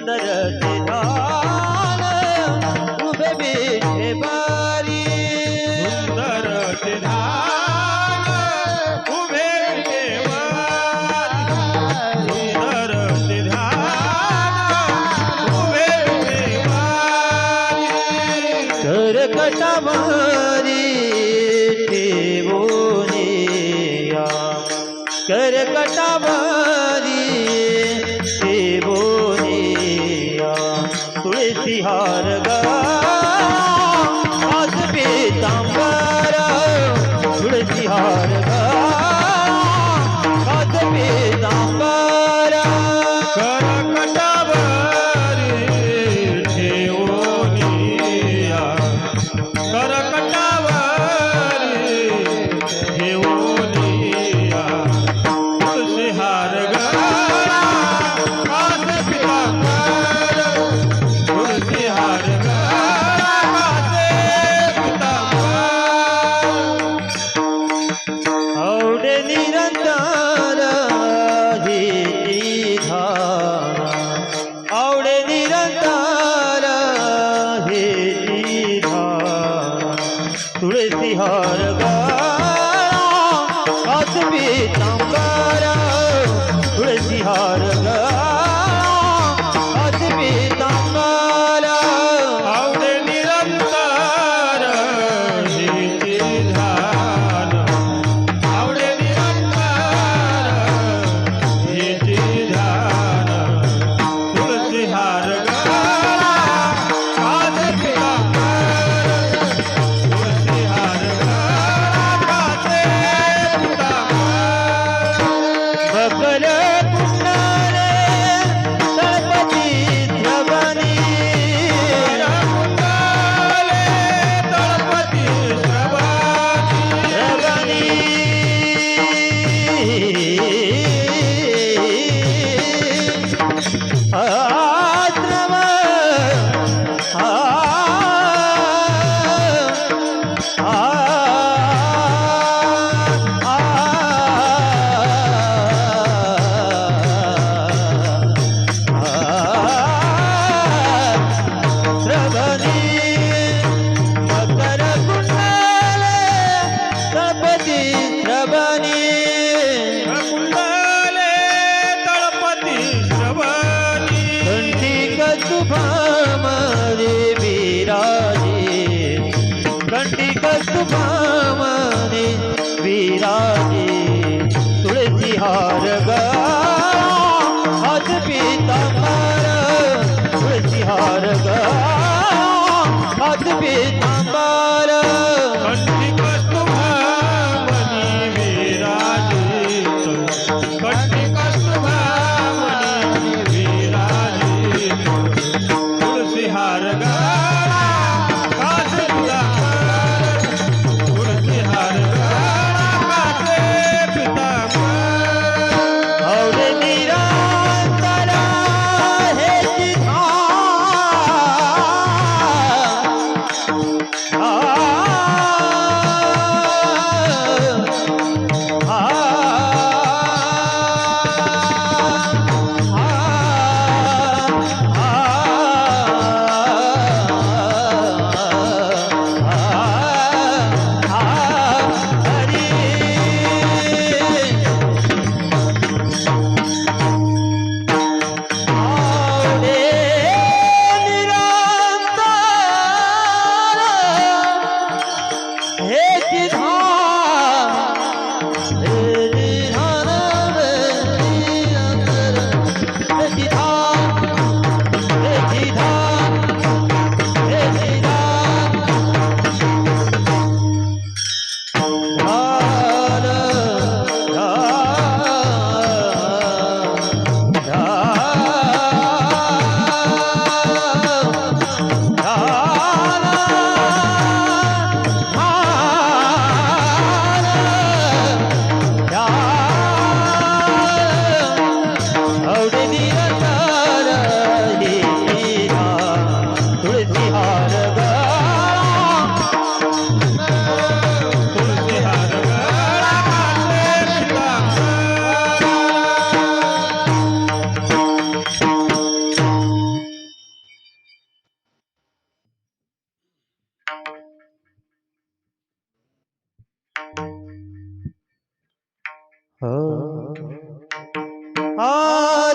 सुंदर निधान उभे बीठे बारी। सुंदर निधान उभे सुंदर निधान उभे तर कटावारी ठेवोनिया कर कटावा आवडे निरंतर कस्तुभा विराजे। कंठी कस्तुभा विराजे। तुळसी हार गाज पिता तुळसी हार गाज पिता Ah.